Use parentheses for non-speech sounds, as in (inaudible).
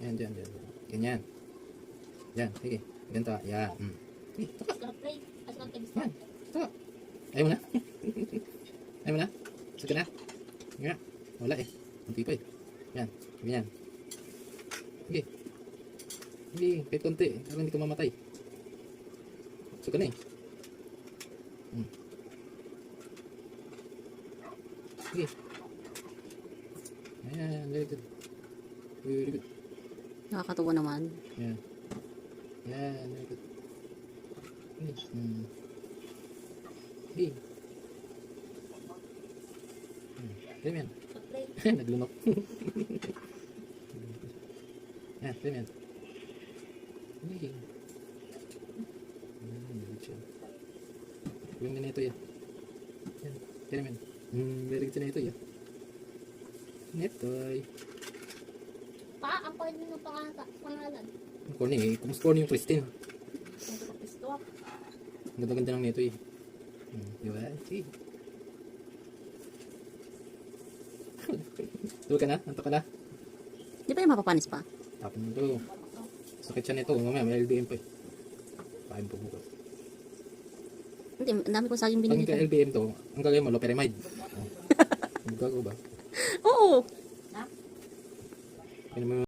Yan, dyan, dyan. Ganyan. Yan, sige. Ganito. Yan. Mm. Sige, taka. Yan. Taka. Ayaw mo na? (laughs) Ayaw mo na? Sige na. Nga. Wala eh. Kunti pa eh. Yan. Ganyan. Sige. Sige, kahit konti. Para hindi ka mamatay. Suka na eh. Mm. Sige. Ayan, very good. Very good. Nakakatuwa naman. Yan. Yan, very good. Yes. Hmm. Sige. Hmm. Play. Naglunok. ganyan yan. Sige. Hmm, good siya. Gawin na ito yan. Yan, yan. Hmm, very good na ito yan. Netoy. Pa, ang pwede ng pangalan. pangalan. Ang corny eh. Kumusta corny yung Christine? Ang gusto. Ang ganda-ganda ng neto eh. Hmm, di ba? Sige. (laughs) Tuwa ka na? Anto ka na? Di ba yung mapapanis pa? Tapon mo to. Sakit siya nito. Mamaya may LBM pa eh. Pahin po bukas. Hindi, ang dami ko saging Pag binili. ka LBM to, ang gagawin mo, loperamide. (laughs) Ang gagawa ba? Oo! Ano mo